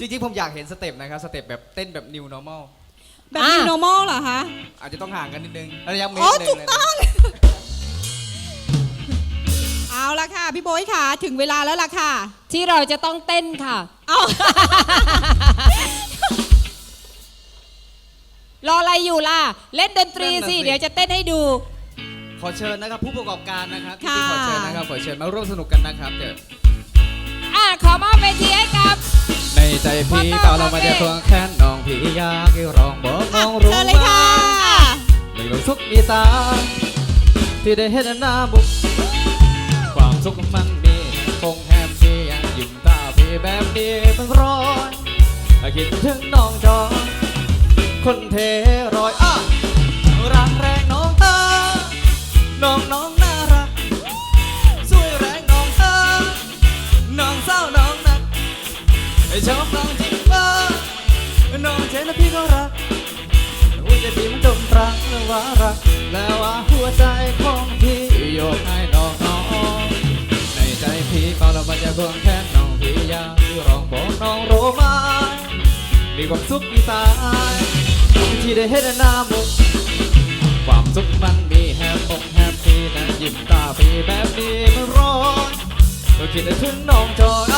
จริงๆ ผมอยากเห็นสเต็ปนะครับ สเต็ปแบบเต้นแบบ new normal แบบอะ new normal เหรอคะ อาจจะต้องห่างกันนิดนึงระยะเมตอ๋อรหนึ่งถูกเลยต้นะอง เอาละค่ะ พี่โบยค่ะ ถึงเวลาแล้วล่ะค่ะ ที่เราจะต้องเต้นค่ะ เอา รออะไรอยู่ล่ะ เล่นดนตรีสิ เดี๋ยวจะเต้นให้ดู ขอเชิญนะครับ ผู้ประกอบการนะครับที่ค่ะขอเชิญนะครับขอเชิญมาร่วมสนุกกันนะครับเดี๋ยว อะ ขอมอบเวทีให้กับ ในใจพี่เก่าเรามาจะควงแค้นน้องพี่อยากให้ร้องบอกน้องรู้เชิญเลยค่ะ มีความสุขมีตา ที่ได้เห็นหน้าบุกความสุขมันมีคงแฮมที่อยากยิ้มตาพี่แบบนี้มันร้อยคิดถึงน้องจอยคนเทรอยอะรักแรงน้องเธอน้องน้อง ชอบน้องจริงว่าน้องเจนแล้วพี่ก็รักหัวใจพี่มันจมรักแล้วว่ารักแล้วว่าหัวใจของพี่โยกให้น้องน้องในใจพี่เปล่าแล้วมันจะควงแค้นน้องพี่อยากที่ร้องบอกน้องโรู้ไหมมีความสุขมีตายที่ได้เห็นหน้ามุกความสุขมันมีแฮปปกแฮปปี้นะยิ้มตาพี่แบบนี้มันร้อนก็คิดถึงน้องจอย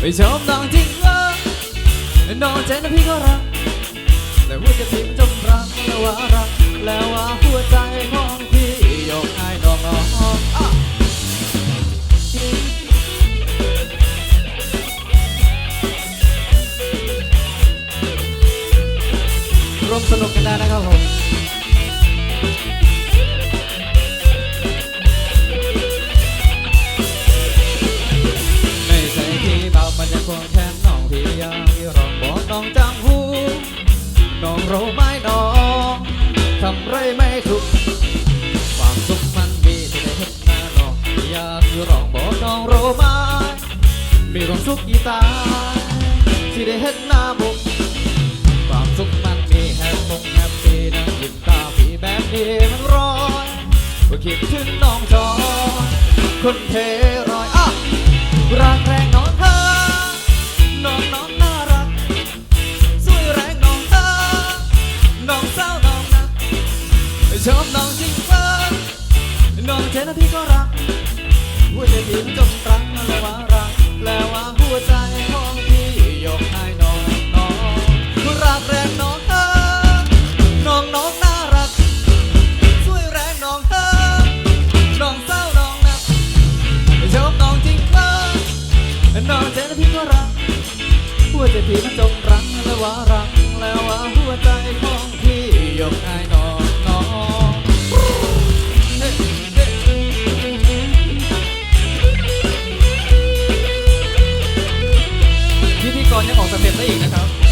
ไม่ชอบน้องจริงเหรอน้องใจนะพี่ก็รัก แต่หัวใจพี่มันจมรักแล้วว่ารัก แล้วว่าหัวใจของพี่ยกให้น้องน้องอะร่วมสนุกกันได้นะครับผม พี่อยากที่ร้องบอกน้องจังหูน้องรู้ไหมน้องทำไรไม่ถูกความสุขมันมีที่ได้เห็นหน้าน้องพี่อยากที่ร้องบอกน้องรู้ไหมมีความสุขกี่ตายที่ได้เห็นหน้าบุกความสุขมันมีแฮปปี้แฮปปี้นะยิ้มตาพี่แบบนี้มันร้อยก็คิดถึงน้องจอคนเท ชอบน้องจริงเฟ้อน้องเจนพี่ก็รัก หัวใจพี่มันจมรักแล้วว่ารักแล้วว่าหัวใจของพี่ยกให้น้องน้องรักแรงน้องเธอน้องน้องน่ารักสวยแรงน้องเธอน้องเศร้าน้องนักชอบน้องจริงเปล่าน้องเจนพี่ก็รัก หัวใจพี่มันจงรักแล้วว่า สเต็ปได้อีกนะครับ